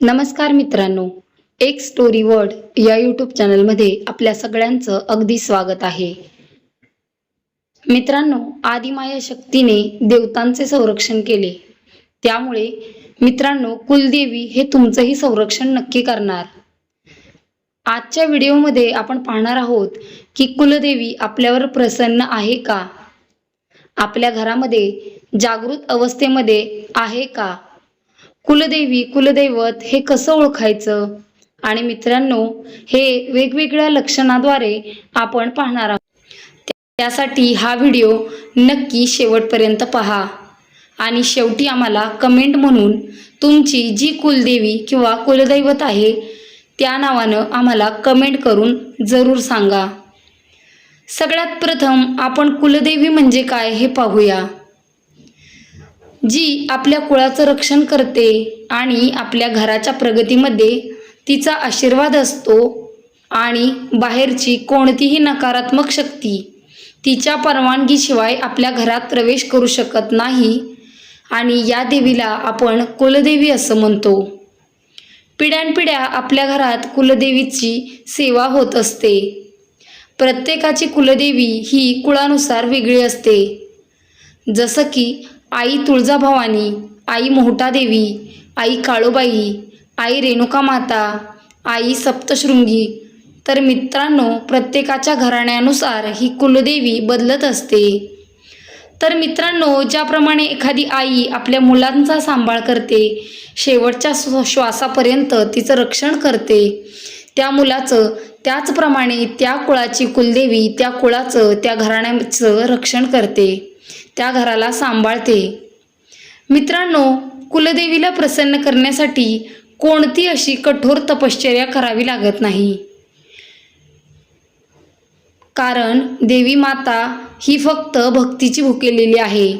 नमस्कार मित्रांनो एक स्टोरी वर्ड या यूट्यूब चॅनलमध्ये आपल्या सगळ्यांचं अगदी स्वागत आहे. मित्रांनो आदिमाया शक्तीने देवतांचे संरक्षण केले. त्यामुळे मित्रांनो कुलदेवी हे तुमचंही संरक्षण नक्की करणार. आजच्या व्हिडिओमध्ये आपण पाहणार आहोत की कुलदेवी आपल्यावर प्रसन्न आहे का? आपल्या घरामध्ये जागृत अवस्थेमध्ये आहे का? कुलदेवी कुलदैवत हे कसं ओळखायचं? आणि मित्रांनो हे वेगवेगळ्या लक्षणाद्वारे आपण पाहणार आहोत. त्यासाठी हा व्हिडिओ नक्की शेवटपर्यंत पहा. आणि शेवटी आम्हाला कमेंट म्हणून तुमची जी कुलदेवी किंवा कुलदैवत आहे त्या नावानं आम्हाला कमेंट करून जरूर सांगा. सगळ्यात प्रथम आपण कुलदेवी म्हणजे काय हे पाहूया. जी आपल्या कुळाचं रक्षण करते आणि आपल्या घराच्या प्रगतीमध्ये तिचा आशीर्वाद असतो आणि बाहेरची कोणतीही नकारात्मक शक्ती तिच्या परवानगीशिवाय आपल्या घरात प्रवेश करू शकत नाही आणि या देवीला आपण कुलदेवी असं म्हणतो. पिढ्यानपिढ्या आपल्या घरात कुलदेवीची सेवा होत असते. प्रत्येकाची कुलदेवी ही कुळानुसार वेगळी असते. जसं की आई तुळजाभवानी आई मोहटादेवी आई काळोबाई आई रेणुका माता आई सप्तशृंगी. तर मित्रांनो प्रत्येकाच्या घराण्यानुसार ही कुलदेवी बदलत असते. तर मित्रांनो ज्याप्रमाणे एखादी आई आपल्या मुलांचा सांभाळ करते शेवटच्या श्वासापर्यंत तिचं रक्षण करते. त्या मुलाचं त्याचप्रमाणे त्या कुळाची कुलदेवी त्या कुळाचं त्या घराण्याचं रक्षण करते. त्या घराला सांभाळते. मित्रांनो कुलदेवीला प्रसन्न करण्यासाठी कोणती अशी कठोर तपश्चर्या करावी लागत नाही? कारण देवी माता ही फक्त भक्तीची भुकेलेली आहे.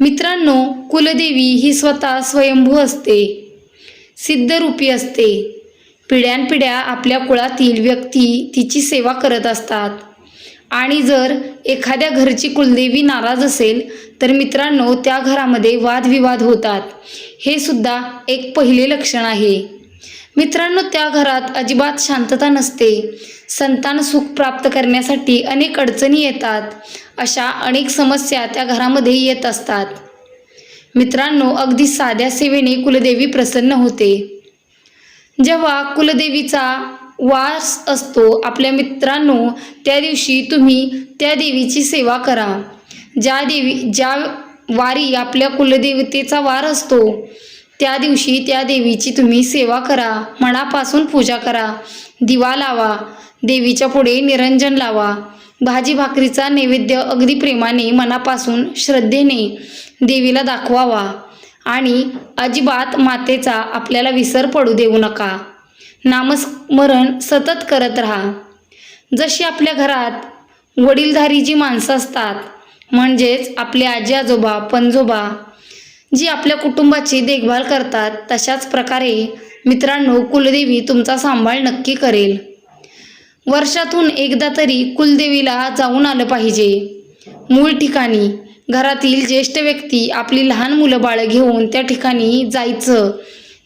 मित्रांनो कुलदेवी ही स्वतः स्वयंभू असते सिद्धरूपी असते. पिढ्यानपिढ्या आपल्या कुळातील व्यक्ती तिची सेवा करत असतात. आणि जर एखाद्या घरची कुलदेवी नाराज असेल तर मित्रांनो त्या घरामध्ये वादविवाद होतात. हे सुद्धा एक पहिले लक्षण आहे. मित्रांनो त्या घरात अजिबात शांतता नसते. संतान सुख प्राप्त करण्यासाठी अनेक अडचणी येतात. अशा अनेक समस्या त्या घरामध्ये येत असतात. मित्रांनो अगदी साध्या सेवेने कुलदेवी प्रसन्न होते. जेव्हा कुलदेवीचा वास असतो आपल्या मित्रांनो त्या दिवशी तुम्ही त्या देवीची सेवा करा. ज्या देवी ज्या वारी आपल्या कुलदेवतेचा वार असतो त्या दिवशी त्या देवीची तुम्ही सेवा करा. मनापासून पूजा करा. दिवा लावा. देवीच्या पुढे निरंजन लावा. भाजी भाकरीचा नैवेद्य अगदी प्रेमाने मनापासून श्रद्धेने देवीला दाखवावा. आणि अजिबात मातेचा आपल्याला विसर पडू देऊ नका. नामस्मरण सतत करत राहा. जशी आपल्या घरात वडीलधारी जी माणसं असतात म्हणजेच आपले आजी आजोबा पणजोबा जी आपल्या कुटुंबाची देखभाल करतात तशाच प्रकारे मित्रांनो कुलदेवी तुमचा सांभाळ नक्की करेल. वर्षातून एकदा तरी कुलदेवीला जाऊन आलं पाहिजे. मूळ ठिकाणी घरातील ज्येष्ठ व्यक्ती आपली लहान मुलं बाळं घेऊन त्या ठिकाणी जायचं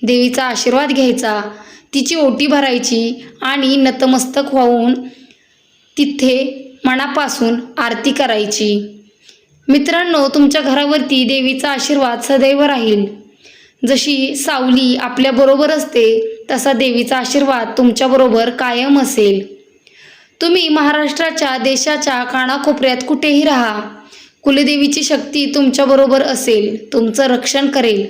देवीचा आशीर्वाद घ्यायचा तिची ओटी भरायची आणि नतमस्तक होऊन तिथे मनापासून आरती करायची. मित्रांनो तुमच्या घरावरती देवीचा आशीर्वाद सदैव राहील. जशी सावली आपल्याबरोबर असते तसा देवीचा आशीर्वाद तुमच्याबरोबर कायम असेल. तुम्ही महाराष्ट्राच्या देशाच्या कानाकोपऱ्यात कुठेही राहा. कुलदेवीची शक्ती तुमच्याबरोबर असेल तुमचं रक्षण करेल.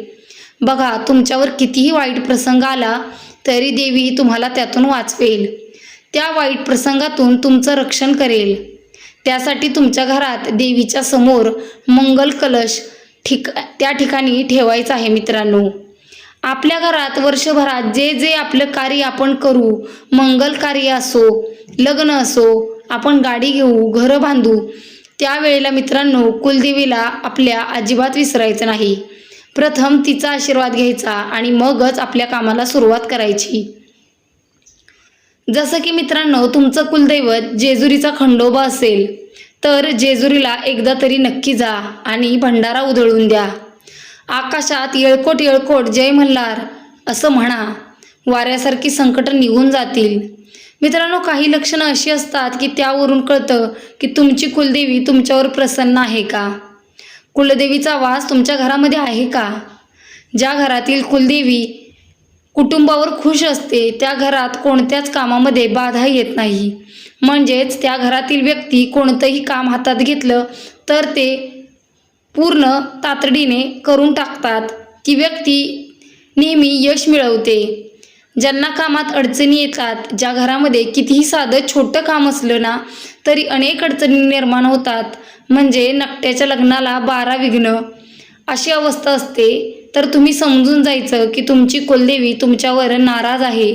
बघा तुमच्यावर कितीही वाईट प्रसंग आला तरी देवी तुम्हाला त्यातून वाचवेल. त्या वाईट प्रसंगातून तुमचं रक्षण करेल. त्यासाठी तुमच्या घरात देवीच्या समोर मंगल कलश ठिक त्या ठिकाणी ठेवायचा आहे मित्रांनो. आपल्या घरात वर्षभरात जे जे आपलं कार्य आपण करू मंगल कार्य असो लग्न असो आपण गाडी घेऊ घरं बांधू त्यावेळेला मित्रांनो कुलदेवीला आपल्या अजिबात विसरायचं नाही. प्रथम तिचा आशीर्वाद घ्यायचा आणि मगच आपल्या कामाला सुरुवात करायची. जसं की मित्रांनो तुमचं कुलदैवत जेजुरीचा खंडोबा असेल तर जेजुरीला एकदा तरी नक्की जा आणि भंडारा उधळून द्या. आकाशात येळकोट येळकोट जय मल्हार असं म्हणा. वाऱ्यासारखी संकट निघून जातील. मित्रांनो काही लक्षणं अशी असतात की त्यावरून कळतं की तुमची कुलदेवी तुमच्यावर प्रसन्न आहे का? कुलदेवीचा वास तुमच्या घरामध्ये आहे का? ज्या घरातील कुलदेवी कुटुंबावर खुश असते त्या घरात कोणत्याच कामामध्ये बाधा येत नाही. म्हणजेच त्या घरातील व्यक्ती कोणतंही काम हातात घेतलं तर ते पूर्ण तातडीने करून टाकतात ती व्यक्ती नेहमी यश मिळवते. ज्यांना कामात अडचणी येतात ज्या घरामध्ये कितीही साधं छोटं काम असलं ना तरी अनेक अडचणी निर्माण होतात. म्हणजे नकट्याच्या लग्नाला बारा विघ्न. अशी अवस्था असते. तर तुम्ही समजून जायचं की तुमची कुलदेवी तुमच्यावर नाराज आहे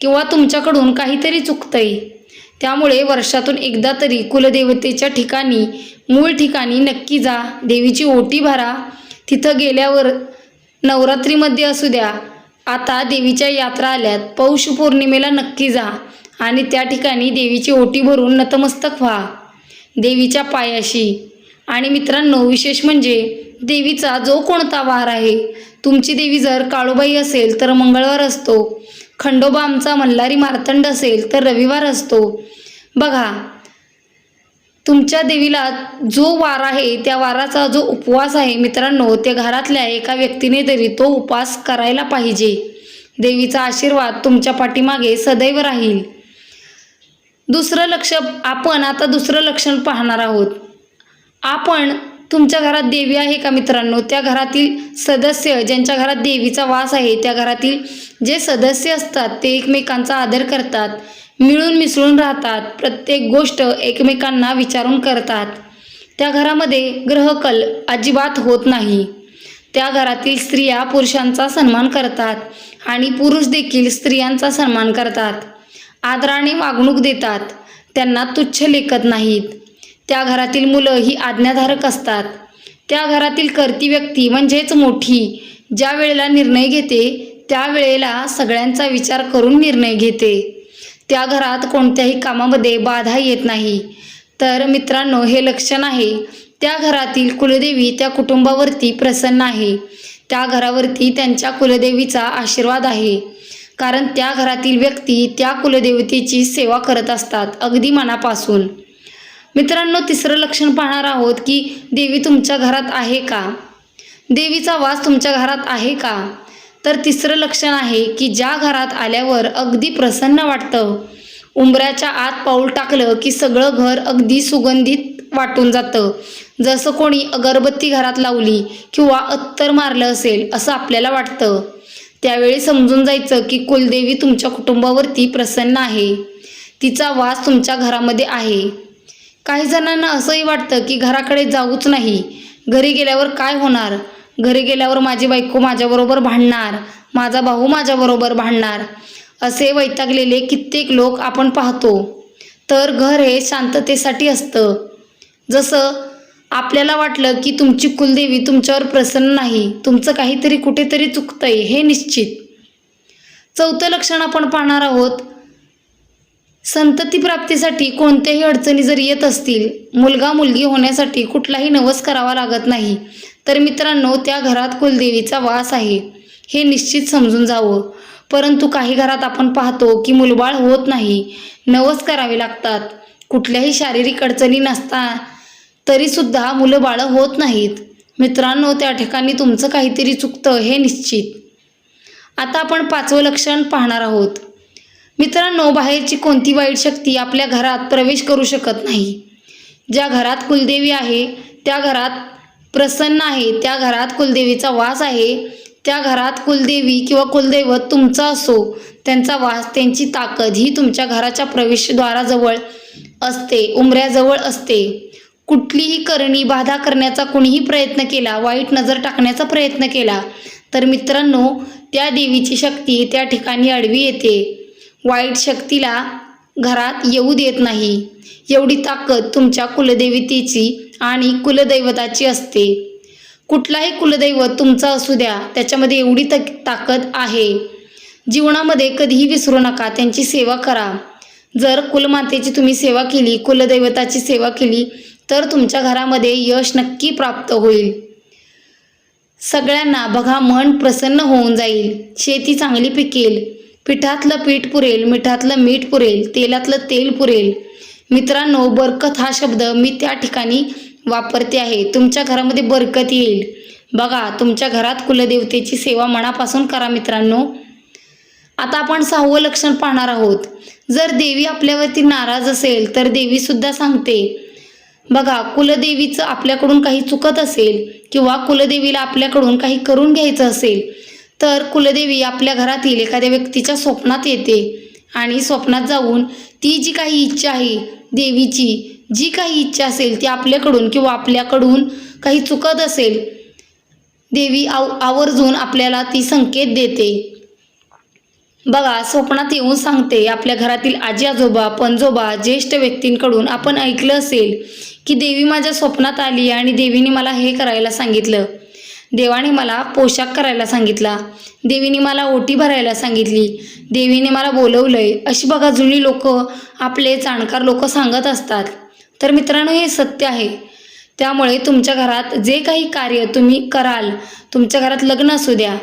किंवा तुमच्याकडून काहीतरी चुकतंय. त्यामुळे वर्षातून एकदा तरी कुलदेवतेच्या ठिकाणी मूळ ठिकाणी नक्की जा. देवीची ओटी भरा. तिथं गेल्यावर नवरात्रीमध्ये असू द्या. आता देवीच्या यात्रा आल्यात. पौष पौर्णिमेला नक्की जा. आणि त्या ठिकाणी देवीची ओटी भरून नतमस्तक व्हा. देवीच्या पायाशी. आणि मित्रांनो विशेष म्हणजे देवीचा जो कोणता वार आहे तुमची देवी जर काळूबाई असेल तर मंगळवार असतो. खंडोबा आमचा मल्हारी मार्तंड असेल तर रविवार असतो. बघा तुमच्या देवीला जो वार आहे त्या वाराचा जो उपवास आहे मित्रांनो त्या घरातल्या एका व्यक्तीने तरी तो उपवास करायला पाहिजे. देवीचा आशीर्वाद तुमच्या पाठीमागे सदैव राहील. दुसरं लक्ष आपण आता दुसरं लक्षण पाहणार आहोत. आपण तुमच्या घरात देवी आहे का मित्रांनो? त्या घरातील सदस्य ज्यांच्या घरात देवीचा वास आहे त्या घरातील जे सदस्य असतात ते एकमेकांचा आदर करतात मिळून मिसळून राहतात प्रत्येक गोष्ट एकमेकांना विचारून करतात. त्या घरामध्ये ग्रहकल अजिबात होत नाही. त्या घरातील स्त्रिया पुरुषांचा सन्मान करतात आणि पुरुष देखील स्त्रियांचा सन्मान करतात. आदराने वागणूक देतात. त्यांना तुच्छ लेखत नाहीत. त्या घरातील मुलं ही आज्ञाधारक असतात. त्या घरातील करती व्यक्ती म्हणजेच मोठी ज्या वेळेला निर्णय घेते त्या वेळेला सगळ्यांचा विचार करून निर्णय घेते. त्या घरात कोणत्याही कामामध्ये बाधा येत नाही. तर मित्रांनो हे लक्षण आहे. त्या घरातील कुलदेवी त्या कुटुंबावरती प्रसन्न आहे. त्या घरावरती त्यांच्या कुलदेवीचा आशीर्वाद आहे. कारण त्या घरातील व्यक्ती त्या कुलदेवतेची सेवा करत असतात अगदी मनापासून. मित्रांनो तिसरं लक्षण पाहणार आहोत की देवी तुमच्या घरात आहे का? देवीचा वास तुमच्या घरात आहे का? तर तिसरं लक्षण आहे की ज्या घरात आल्यावर अगदी प्रसन्न वाटतं. उंबऱ्याच्या आत पाऊल टाकलं की सगळं घर अगदी सुगंधित वाटून जातं. जसं कोणी अगरबत्ती घरात लावली किंवा अत्तर मारलं असेल असं आपल्याला वाटतं. त्यावेळी समजून जायचं की कुलदेवी तुमच्या कुटुंबावरती प्रसन्न आहे. तिचा वास तुमच्या घरामध्ये आहे. काही जणांना असंही वाटतं की घराकडे जाऊच नाही. घरी गेल्यावर काय होणार? घरी गेल्यावर माझी बायको माझ्याबरोबर भांडणार. माझा भाऊ माझ्याबरोबर भांडणार. असे वैतागलेले कित्येक लोक आपण पाहतो. तर घर हे शांततेसाठी असतं. जसं आपल्याला वाटलं की तुमची कुलदेवी तुमच्यावर प्रसन्न नाही. तुमचं काहीतरी कुठेतरी चुकतंय हे निश्चित. चौथं लक्षण आपण पाहणार आहोत. संतती प्राप्तीसाठी कोणत्याही अडचणी जर येत असतील मुलगा मुलगी होण्यासाठी कुठलाही नवस करावा लागत नाही. तर मित्रांनो त्या घरात कुलदेवीचा वास आहे हे निश्चित समजून जावं. परंतु काही घरात आपण पाहतो की मुलबाळ होत नाही नवस करावे लागतात. कुठल्याही शारीरिक अडचणी नसता तरीसुद्धा मुलं बाळं होत नाहीत. मित्रांनो त्या ठिकाणी तुमचं काहीतरी चुकतं हे निश्चित. आता आपण पाचवं लक्षण पाहणार आहोत. मित्रांनो बाहेरची कोणती वाईट शक्ती आपल्या घरात प्रवेश करू शकत नाही? ज्या घरात कुलदेवी आहे त्या घरात प्रसन्न आहे त्या घरात कुलदेवीचा वास आहे त्या घरात कुलदेवी किंवा कुलदैवत तुमचा असो त्यांचा वास त्यांची ताकद ही तुमच्या घराच्या प्रवेशद्वाराजवळ असते उमऱ्याजवळ असते. कुठलीही करणी बाधा करण्याचा कुणीही प्रयत्न केला वाईट नजर टाकण्याचा प्रयत्न केला तर मित्रांनो त्या देवीची शक्ती त्या ठिकाणी अडवी येते. वाईट शक्तीला घरात येऊ देत नाही. एवढी ताकद तुमच्या कुलदेवतेची आणि कुलदैवताची असते. कुठलाही कुलदैवत तुमचा असू द्या त्याच्यामध्ये एवढी तक ताकद आहे. जीवनामध्ये कधीही विसरू नका त्यांची सेवा करा. जर कुलमातेची तुम्ही सेवा केली कुलदैवताची सेवा केली तर तुमच्या घरामध्ये यश नक्की प्राप्त होईल. सगळ्यांना बघा मन प्रसन्न होऊन जाईल. शेती चांगली पिकेल. पिठातलं पीठ पुरेल मिठातलं मीठ पुरेल तेलातलं तेल पुरेल. मित्रांनो बरकत हा शब्द मी त्या ठिकाणी वापरते आहे. तुमच्या घरामध्ये बरकत येईल. बघा तुमच्या घरात कुलदेवतेची सेवा मनापासून करा मित्रांनो. आता आपण सहावं लक्षण पाहणार आहोत. जर देवी आपल्यावरती नाराज असेल तर देवी सुद्धा सांगते बघा कुलदेवीचं आपल्याकडून काही चुकत असेल किंवा कुलदेवीला आपल्याकडून काही करून घ्यायचं असेल तर कुलदेवी आपल्या घरातील एखाद्या व्यक्तीच्या स्वप्नात येते आणि स्वप्नात जाऊन ती जी काही इच्छा आहे देवीची जी काही इच्छा असेल ती आपल्याकडून किंवा आपल्याकडून काही चुकत असेल देवी आव आवर्जून आपल्याला ती संकेत देते. बघा स्वप्नात येऊन सांगते आपल्या घरातील आजी आजोबा पणजोबा ज्येष्ठ व्यक्तींकडून आपण ऐकलं असेल की देवी माझ्या स्वप्नात आली आणि देवीने मला हे करायला सांगितलं. देवाने मला पोशाख करायला सांगितला. देवीने मला ओटी भरायला सांगितली. देवीने मला बोलवलंय अशी बघा जुनी लोक आपले जाणकार लोक सांगत असतात. तर मित्रांनो हे सत्य आहे. त्यामुळे तुमच्या घरात जे काही कार्य तुम्ही कराल तुमच्या घरात लग्न असू द्या.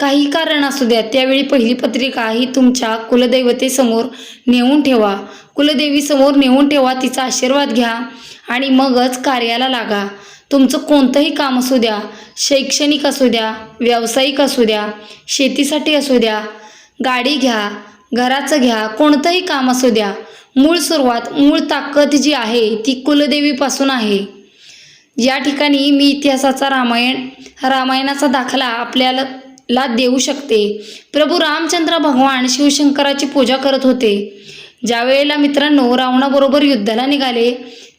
काही कारण असू द्या. त्यावेळी पहिली पत्रिका ही तुमच्या कुलदैवतेसमोर नेऊन ठेवा. कुलदेवीसमोर नेऊन ठेवा तिचा आशीर्वाद घ्या आणि मगच कार्याला लागा. तुमचं कोणतंही काम असू द्या शैक्षणिक असू द्या व्यावसायिक असू द्या शेतीसाठी असू द्या गाडी घ्या घराचं घ्या कोणतंही काम असू द्या मूळ सुरुवात मूळ ताकद जी आहे ती कुलदेवीपासून आहे. या ठिकाणी मी इतिहासाचा रामायण रामायणाचा दाखला आपल्याला ला देऊ शकते. प्रभू रामचंद्र भगवान शिवशंकराची पूजा करत होते. ज्यावेळेला मित्रांनो रावणाबरोबर युद्धाला निघाले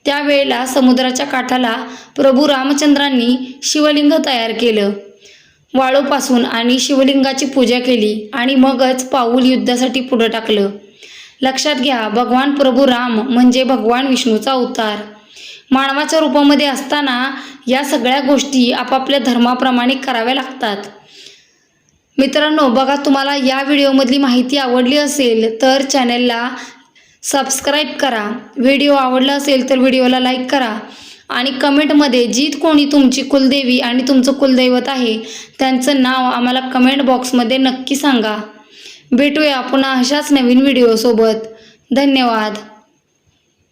त्यावेळेला समुद्राच्या काठाला प्रभू रामचंद्रांनी शिवलिंग तयार केलं. वाळूपासून आणि शिवलिंगाची पूजा केली आणि मगच पाऊल युद्धासाठी पुढं टाकलं. लक्षात घ्या भगवान प्रभू राम म्हणजे भगवान विष्णूचा अवतार. मानवाच्या रूपामध्ये असताना या सगळ्या गोष्टी आपापल्या धर्माप्रमाणे कराव्या लागतात. मित्रांनो बघा तुम्हाला या व्हिडिओमधली माहिती आवडली असेल तर चॅनलला सबस्क्राईब करा. व्हिडिओ आवडला असेल तर व्हिडिओला लाईक करा. आणि कमेंटमध्ये जी कोणी तुमची कुलदेवी आणि तुमचं कुलदैवत आहे त्यांचं नाव आम्हाला कमेंट बॉक्समध्ये नक्की सांगा. भेटूया पुन्हा अशाच नवीन व्हिडिओसोबत. धन्यवाद.